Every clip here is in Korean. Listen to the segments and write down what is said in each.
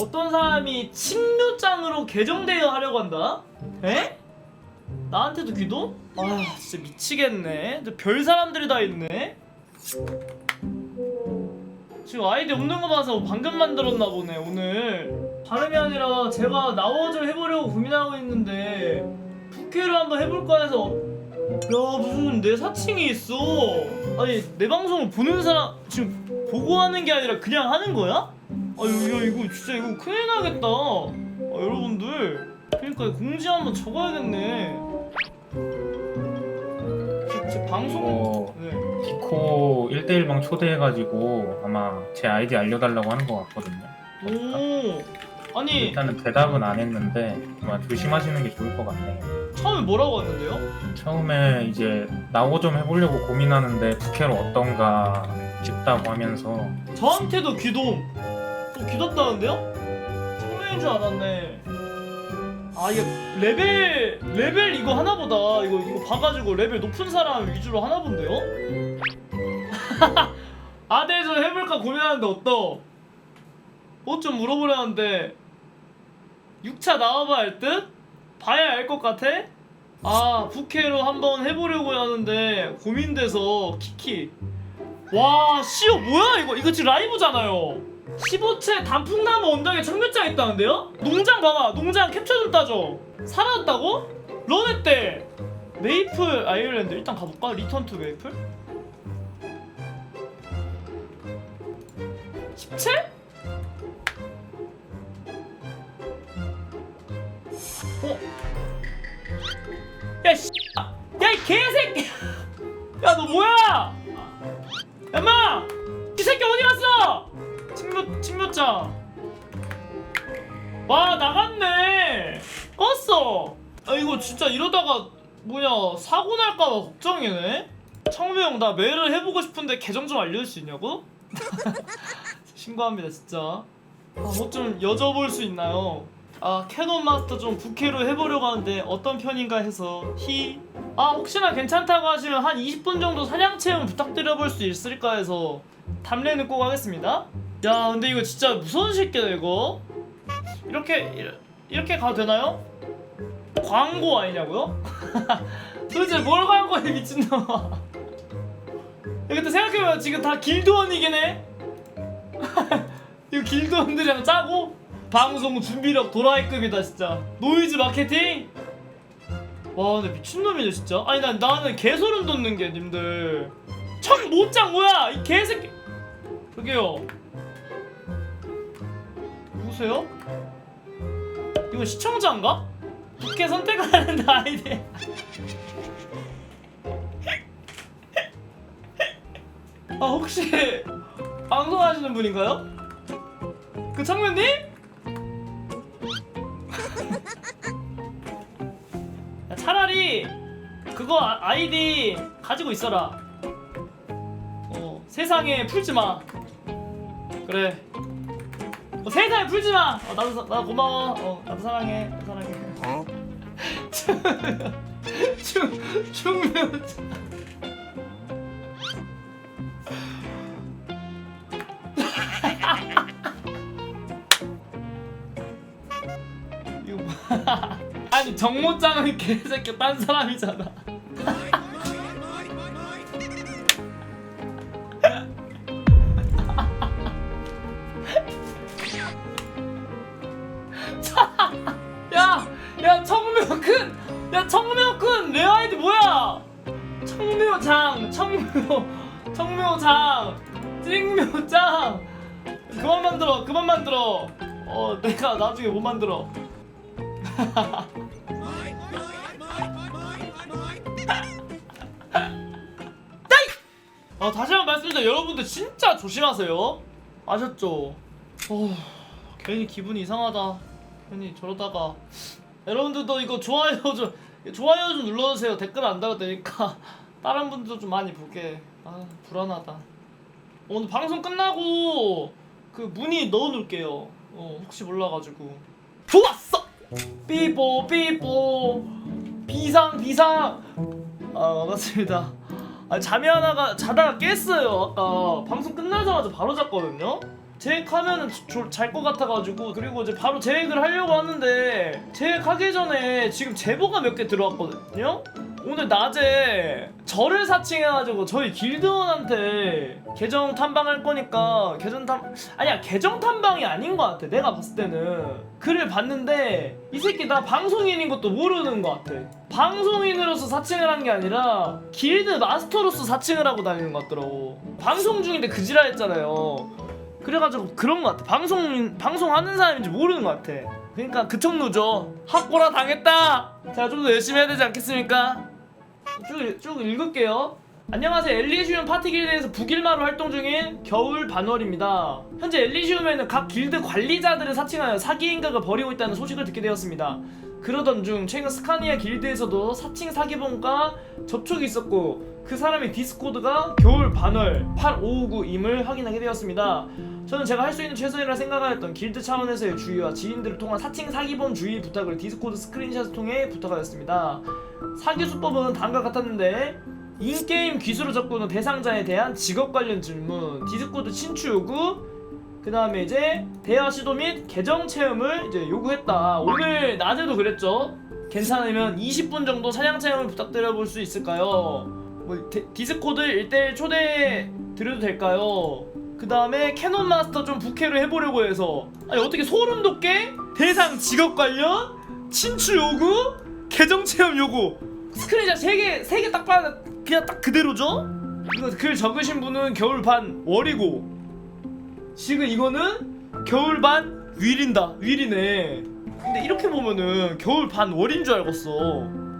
어떤 사람이 친묘장으로 계정 대여하려고 한다? 에? 나한테도 귀도? 아 진짜 미치겠네 별 사람들이 다 있네 지금 아이디 없는 거 봐서 방금 만들었나 보네 오늘 다름이 아니라 제가 나워 좀 해보려고 고민하고 있는데 부캐를 한번 해볼까 해서 야 무슨 내 사칭이 있어 아니 내 방송을 보는 사람 지금 보고 하는 게 아니라 그냥 하는 거야? 아 이거 이거 진짜 이거 큰일 나겠다 아, 여러분들 그러니까 공지 한번 적어야겠네 제, 제 방송 어, 네. 디코 1대1방 초대해가지고 아마 제 아이디 알려달라고 하는 것 같거든요. 오 아니 일단은 대답은 안 했는데 아마 조심하시는 게 좋을 것 같네요. 처음에 뭐라고 왔는데요? 처음에 이제 나오 좀 해보려고 고민하는데 부캐로 어떤가 싶다고 하면서 저한테도 귀돔 또 귀뒀다는데요? 청매인 줄 알았네 아 이게 레벨 레벨 이거 하나보다 이거 이거 봐가지고 레벨 높은 사람 위주로 하나 본데요? 아대에서 해볼까 고민하는데 어떠? 뭐좀 물어보려는데 6차 나와봐 할 듯? 봐야 알 것 같아? 아 부캐로 한번 해보려고 하는데 고민돼서 키키 와 시오 뭐야 이거 이거 지금 라이브잖아요 15채 단풍나무 언덕에 청묘장 있다는데요? 농장 봐봐 농장 캡처 좀 따줘 사라졌다고? 런했대 메이플 아일랜드 일단 가볼까? 리턴 투 메이플? 10채? 어? 야 씨! 야이 개새끼! 야너 뭐야! 친묘장. 와 나갔네. 껐어. 아 이거 진짜 이러다가 뭐냐 사고 날까봐 걱정이네. 청묘형 나 메일을 해보고 싶은데 계정 좀 알려줄 수 있냐고? 신고합니다 진짜. 아뭐 좀 여쭤볼 수 있나요? 아 캐논 마스터 좀 부캐로 해보려고 하는데 어떤 편인가 해서 히. 아 혹시나 괜찮다고 하시면 한 20분 정도 사냥 체험 부탁드려볼 수 있을까 해서 담례는 꼭 하겠습니다. 야 근데 이거 진짜 무서운 새끼다 이거. 이렇게 이렇게, 가도 되나요? 광고 아니냐고요? 도대체 뭘 광고해 미친놈아. 야, 근데 생각해보면 지금 다 길드원이긴 해. 이거 길드원들이랑 짜고 방송 준비력 도라이급이다 진짜. 노이즈 마케팅? 와 근데 미친놈이네 진짜 아니 난 나는 개소름 돋는 게 님들 참 못장 뭐야 이 개새끼 저기요 누구세요? 이거 시청자인가? 부캐 선택하는데 아이디 아 혹시 방송하시는 분인가요? 그 청면님? 야, 차라리 그거 아- 아이디 가지고 있어라. 어, 세상에 풀지 마. 그래. 어, 세상에 풀지 마. 어, 나도 사- 나 고마워. 어, 나도 사랑해. 나도 사랑해. 어? 충 충면. 이거 뭐야? 아니 정모짱은 개새끼 딴 사람이잖아. 야 청묘큰 내 아이디 뭐야? 청묘장, 청묘, 청묘장, 찍묘장. 그만 만들어, 그만 만들어. 어, 내가 나중에 못 만들어. 아 다시 한번 말씀드려 여러분들 진짜 조심하세요 아셨죠? 어, 괜히 기분이 이상하다 괜히 저러다가 여러분들도 이거 좋아요 좀 좋아요 좀 눌러주세요. 댓글 안 달아도 되니까. 다른 분들도 좀 많이 보게. 아 불안하다. 오늘 방송 끝나고 그 문의 넣어놓을게요. 어 혹시 몰라가지고. 좋았어! 삐뽀 삐뽀. 비상 비상! 아 반갑습니다. 아 잠이 하나가 자다가 깼어요. 아까 방송 끝나자마자 바로 잤거든요 제액하면은 잘것 같아가지고 그리고 이제 바로 제액을 하려고 하는데 제액하기 전에 지금 제보가 몇 개 들어왔거든요? 오늘 낮에 저를 사칭해가지고 저희 길드원한테 계정 탐방할 거니까 계정 탐 아니야 계정 탐방이 아닌 것 같아 내가 봤을 때는. 글을 봤는데 이 새끼 나 방송인인 것도 모르는 것 같아. 방송인으로서 사칭을 한 게 아니라 길드 마스터로서 사칭을 하고 다니는 것 같더라고. 방송 중인데 그지라 했잖아요 그래가지고 그런 것 같아 방송 방송하는 사람인지 모르는 것 같아 그러니까 그 청루죠 학고라 당했다 자좀더 열심히 해야 되지 않겠습니까 쭉, 쭉 읽을게요. 안녕하세요. 엘리시움 파티 길드에서 북일마로 활동 중인 겨울 반월입니다. 현재 엘리시움에는 각 길드 관리자들을 사칭하여 사기 행각을 벌이고 있다는 소식을 듣게 되었습니다. 그러던 중 최근 스카니아 길드에서도 사칭 사기범과 접촉이 있었고 그 사람의 디스코드가 겨울 반월 8559임을 확인하게 되었습니다. 저는 제가 할 수 있는 최선이라 생각하였던 길드 차원에서의 주의와 지인들을 통한 사칭 사기범 주의 부탁을 디스코드 스크린샷을 통해 부탁하였습니다. 사기 수법은 다음과 같았는데 인게임 기술을 적고는 대상자에 대한 직업 관련 질문, 디스코드 친추 요구, 그 다음에 이제 대화 시도 및 계정 체험을 이제 요구했다. 오늘 낮에도 그랬죠. 괜찮으면 20분 정도 사냥 체험을 부탁드려 볼 수 있을까요? 뭐 데- 디스코드 1대1 초대 드려도 될까요? 그 다음에 캐논 마스터 좀 부캐를 해보려고 해서 아니 어떻게 소름 돋게 대상 직업 관련 친추 요구 계정 체험 요구 스크린샷 3개 3개 딱 봐, 그냥 딱 그대로죠? 이거 글 적으신 분은 겨울 반 월이고 지금 이거는 겨울 반 윌인다 윌이네 근데 이렇게 보면은 겨울 반 월인 줄 알겠어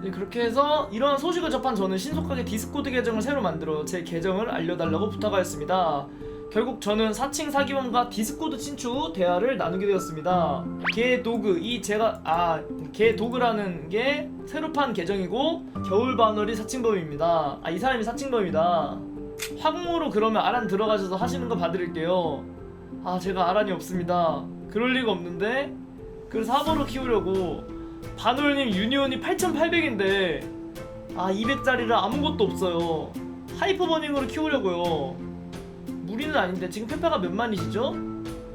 네, 그렇게 해서 이러한 소식을 접한 저는 신속하게 디스코드 계정을 새로 만들어 제 계정을 알려달라고 부탁하였습니다 결국 저는 사칭 사기범과 디스코드 친추 후 대화를 나누게 되었습니다. 개 도그 이 제가 아 개 도그라는 게 새로 판 계정이고 겨울 바늘이 사칭범입니다. 아 이 사람이 사칭범이다. 황무로 그러면 아란 들어가셔서 하시는 거 봐드릴게요. 아 제가 아란이 없습니다. 그럴 리가 없는데 그래서 사보로 키우려고 바놀님 유니온이 8,800인데 아 200짜리라 아무것도 없어요. 하이퍼버닝으로 키우려고요. 무리는 아닌데 지금 페파가 몇 만이시죠?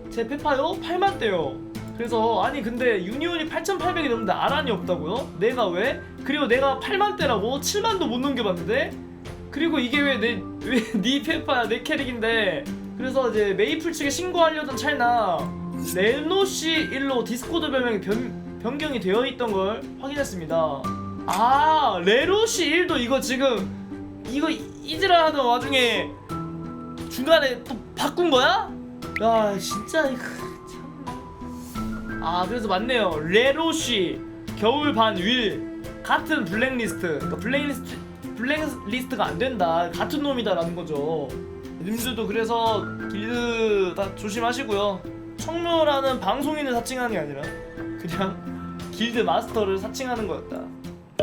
제 페파요? 8만 대요. 그래서 아니 근데 유니온이 8,800이 넘는데 아란이 없다고요? 내가 왜? 그리고 내가 8만 대라고 7만도 못 넘겨봤는데 그리고 이게 왜 내 왜네 페파야 내 캐릭인데 그래서 이제 메이플 측에 신고하려던 찰나 레노시 1로 디스코드 별명이 변, 변경이 되어 있던 걸 확인했습니다. 아 레노시 1도 이거 지금 이거 이지라 하던 와중에 중간에 또 바꾼 거야? 야 진짜 이거 참. 아 그래서 맞네요 레로시 겨울 반윌 같은 블랙리스트 그러니까 블랙리스트 블랙리스트가 안 된다 같은 놈이다라는 거죠 님들도 그래서 길드 다 조심하시고요. 청묘라는 방송인을 사칭하는 게 아니라 그냥 길드 마스터를 사칭하는 거였다.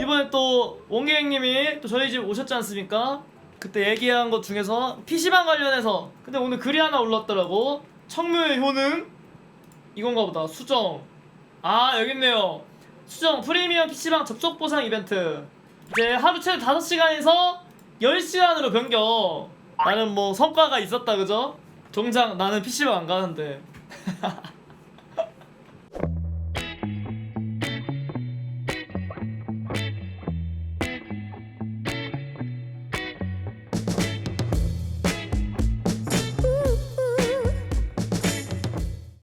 이번에 또 원계행님이 또 저희 집 오셨지 않습니까? 그때 얘기한 것 중에서 PC방 관련해서 근데 오늘 글이 하나 올랐더라고. 청묘의 효능? 이건가 보다. 수정. 아 여기 있네요. 수정 프리미엄 PC방 접속 보상 이벤트. 이제 하루 최대 5시간에서 10시간으로 변경 나는 뭐 성과가 있었다 그죠? 정작 나는 PC방 안 가는데